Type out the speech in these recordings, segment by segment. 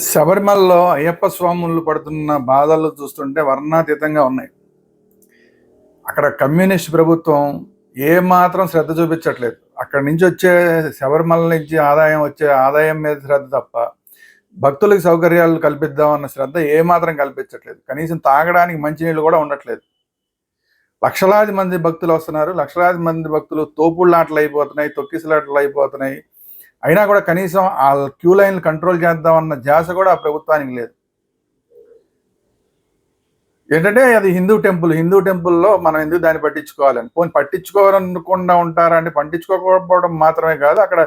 శబరిమలలో అయ్యప్ప స్వాములు పడుతున్న బాధలు చూస్తుంటే వర్ణాతీతంగా ఉన్నాయి. అక్కడ కమ్యూనిస్ట్ ప్రభుత్వం ఏ మాత్రం శ్రద్ధ చూపించట్లేదు. అక్కడి నుంచి వచ్చే శబరిమల నుంచి ఆదాయం వచ్చే ఆదాయం మీద శ్రద్ధ తప్ప భక్తులకు సౌకర్యాలు కల్పిద్దామన్న శ్రద్ధ ఏమాత్రం కల్పించట్లేదు. కనీసం తాగడానికి మంచినీళ్ళు కూడా ఉండట్లేదు. లక్షలాది మంది భక్తులు వస్తున్నారు. లక్షలాది మంది భక్తులు తోపుళ్ళాటలు అయిపోతున్నాయి తొక్కిసలాటలు అయిపోతున్నాయి. అయినా కూడా కనీసం ఆ క్యూ లైన్లు కంట్రోల్ చేద్దామన్న ధ్యాస కూడా ఆ ప్రభుత్వానికి లేదు. ఏంటంటే అది హిందూ టెంపుల్ హిందూ టెంపుల్లో మనం ఎందుకు దాన్ని పట్టించుకోవాలని? పోనీ పట్టించుకోవాలనుకుండా ఉంటారా అంటే పట్టించుకోకపోవడం మాత్రమే కాదు అక్కడ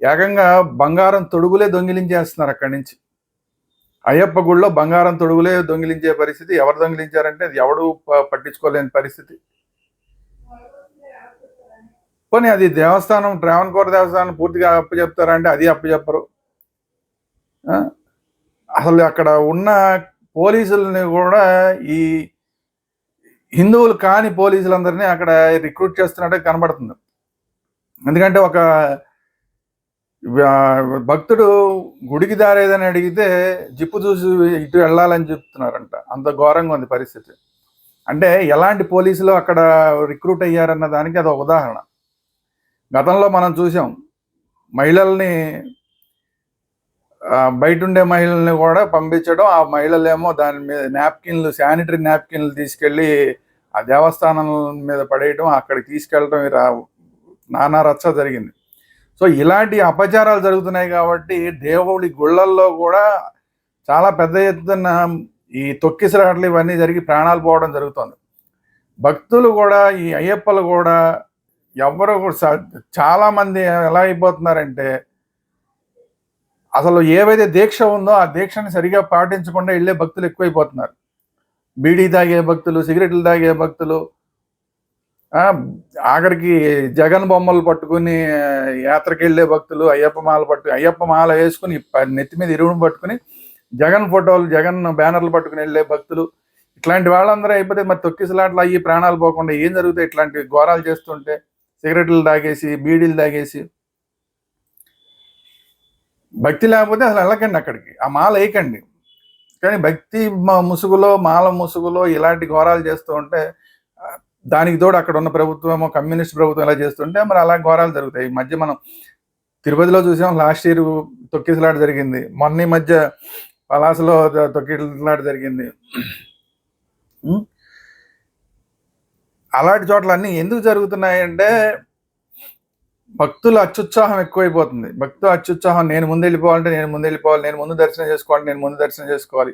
ఏకంగా బంగారం తొడుగులే దొంగిలించేస్తున్నారు అక్కడి నుంచి. అయ్యప్ప గుళ్ళో బంగారం తొడుగులే దొంగిలించే పరిస్థితి ఎవరు దొంగిలించారంటే అది ఎవడు పట్టించుకోలేని పరిస్థితి. పోనీ అది దేవస్థానం ట్రావెన్కోర్ దేవస్థానం పూర్తిగా అప్పచెప్తారంటే అది అప్పచెప్పరు. అసలు అక్కడ ఉన్న పోలీసుల్ని కూడా ఈ హిందువులు కాని పోలీసులందరినీ అక్కడ రిక్రూట్ చేస్తున్నట్టు కనబడుతుంది. ఎందుకంటే ఒక భక్తుడు గుడికి దారేదని అడిగితే జిప్పు చూసి ఇటు వెళ్ళాలని చెప్తున్నారంట. అంత ఘోరంగా ఉంది పరిస్థితి. అంటే ఎలాంటి పోలీసులు అక్కడ రిక్రూట్ అయ్యారన్న దానికి అది ఒక ఉదాహరణ. గతంలో మనం చూసాం మహిళల్ని బయట ఉండే మహిళల్ని కూడా పంపించడం ఆ మహిళలేమో దాని మీద నాప్కిన్లు శానిటరీ నాప్కిన్లు తీసుకెళ్ళి ఆ దేవస్థానం మీద పడేయడం అక్కడికి తీసుకెళ్ళడం నానా రచ్చ జరిగింది. సో ఇలాంటి అపచారాలు జరుగుతున్నాయి కాబట్టి దేవుడి గుళ్ళల్లో కూడా చాలా పెద్ద ఎత్తున ఈ తొక్కిసలాటలు ఇవన్నీ జరిగి ప్రాణాలు పోవడం జరుగుతుంది. భక్తులు కూడా ఈ అయ్యప్పలు కూడా ఎవరు కూడా చాలా మంది ఎలా అయిపోతున్నారంటే అసలు ఏవైతే దీక్ష ఉందో ఆ దీక్షని సరిగా పాటించకుండా వెళ్ళే భక్తులు ఎక్కువైపోతున్నారు. బీడీ తాగే భక్తులు సిగరెట్లు తాగే భక్తులు ఆఖరికి జగన్ బొమ్మలు పట్టుకుని ఆ, యాత్రకి వెళ్ళే భక్తులు అయ్యప్ప మాల పట్టు అయ్యప్ప మాల వేసుకుని నెత్తి మీద ఇరువును పట్టుకుని జగన్ ఫోటోలు జగన్ బ్యానర్లు పట్టుకుని వెళ్ళే భక్తులు ఇట్లాంటి వాళ్ళందరూ అయిపోతే మరి తొక్కిసలాట్లు అయ్యి ప్రాణాలు పోకుండా ఏం జరుగుతాయి ఇట్లాంటి ఘోరాలు చేస్తుంటే? సిగరెట్లు తాగేసి బీడీలు తాగేసి. భక్తి లేకపోతే అసలు వెళ్ళకండి అక్కడికి. ఆ మాల వేయకండి. కానీ భక్తి ముసుగులో మాల ముసుగులో ఇలాంటి ఘోరాలు చేస్తూ ఉంటే దానికి తోడు అక్కడ ఉన్న ప్రభుత్వం కమ్యూనిస్ట్ ప్రభుత్వం ఇలా చేస్తుంటే మరి అలా ఘోరాలు జరుగుతాయి. ఈ మధ్య మనం తిరుపతిలో చూసాం లాస్ట్ ఇయర్ తొక్కిసలాట జరిగింది. మొన్న ఈ మధ్య పలాసలో తొక్కిసలాట జరిగింది. అలాంటి చోట్ల అన్నీ ఎందుకు జరుగుతున్నాయంటే భక్తుల అత్యుత్సాహం ఎక్కువైపోతుంది. భక్తుల అత్యుత్సాహం నేను ముందు వెళ్ళిపోవాలంటే నేను ముందు వెళ్ళిపోవాలి నేను ముందు దర్శనం చేసుకోవాలి నేను ముందు దర్శనం చేసుకోవాలి.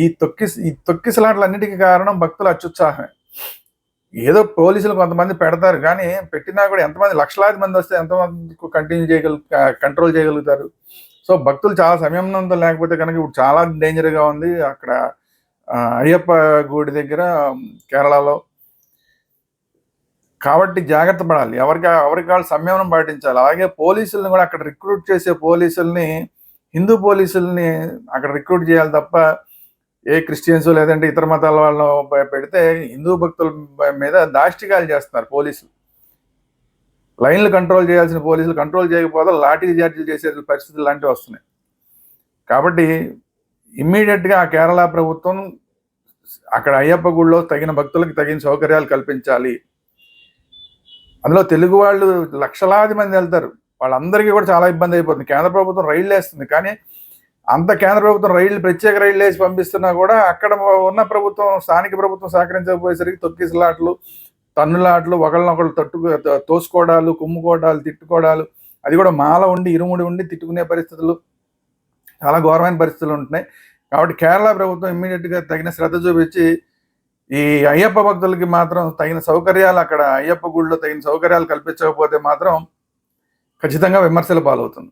ఈ తొక్కి ఈ తొక్కిసలాటలన్నిటికీ కారణం భక్తుల అత్యుత్సాహమే. ఏదో పోలీసులు కొంతమంది పెడతారు కానీ పెట్టినా కూడా ఎంతమంది లక్షలాది మంది వస్తే ఎంతమంది కంటిన్యూ చేయగలు కంట్రోల్ చేయగలుగుతారు? సో భక్తులు చాలా సంయమనంతో లేకపోతే కనుక ఇప్పుడు చాలా డేంజర్గా ఉంది. అక్కడ అయ్యప్ప గుడి దగ్గర కేరళలో కాబట్టి జాగ్రత్త పడాలి. ఎవరికి ఎవరికి వాళ్ళు సంయమనం పాటించాలి. అలాగే పోలీసుల్ని కూడా అక్కడ రిక్రూట్ చేసే పోలీసుల్ని హిందూ పోలీసుల్ని అక్కడ రిక్రూట్ చేయాలి తప్ప ఏ క్రిస్టియన్స్ లేదంటే ఇతర మతాల వాళ్ళను పెడితే హిందూ భక్తుల మీద దాష్టికాలు చేస్తున్నారు పోలీసులు. లైన్లు కంట్రోల్ చేయాల్సిన పోలీసులు కంట్రోల్ చేయకపోతే లాఠీ చార్జీలు చేసే పరిస్థితులు లాంటివి వస్తున్నాయి. కాబట్టి ఇమ్మీడియట్గా ఆ కేరళ ప్రభుత్వం అక్కడ అయ్యప్ప గుడిలో తగిన భక్తులకు తగిన సౌకర్యాలు కల్పించాలి. అందులో తెలుగు వాళ్ళు లక్షలాది మంది వెళ్తారు. వాళ్ళందరికీ కూడా చాలా ఇబ్బంది అయిపోతుంది. కేంద్ర ప్రభుత్వం రైళ్ళు వేస్తుంది. కానీ అంత కేంద్ర ప్రభుత్వం రైళ్ళు ప్రత్యేక రైళ్ళు వేసి పంపిస్తున్నా కూడా అక్కడ ఉన్న ప్రభుత్వం స్థానిక ప్రభుత్వం సహకరించకపోయేసరికి తొక్కిసలాట్లు తన్నులాట్లు ఒకళ్ళనొకళ్ళు తట్టు తోసుకోవడాలు కుమ్ముకోవడాలు తిట్టుకోవడాలు అది కూడా మాల ఉండి ఇరుముడి ఉండి తిట్టుకునే పరిస్థితులు చాలా ఘోరమైన పరిస్థితులు ఉంటున్నాయి. కాబట్టి కేరళ ప్రభుత్వం ఇమ్మీడియట్గా తగిన శ్రద్ధ చూపించి ఈ అయ్యప్ప భక్తులకి మాత్రం తగిన సౌకర్యాలు అక్కడ అయ్యప్ప గుడిలో తగిన సౌకర్యాలు కల్పించకపోతే మాత్రం ఖచ్చితంగా విమర్శల పాలవుతుంది.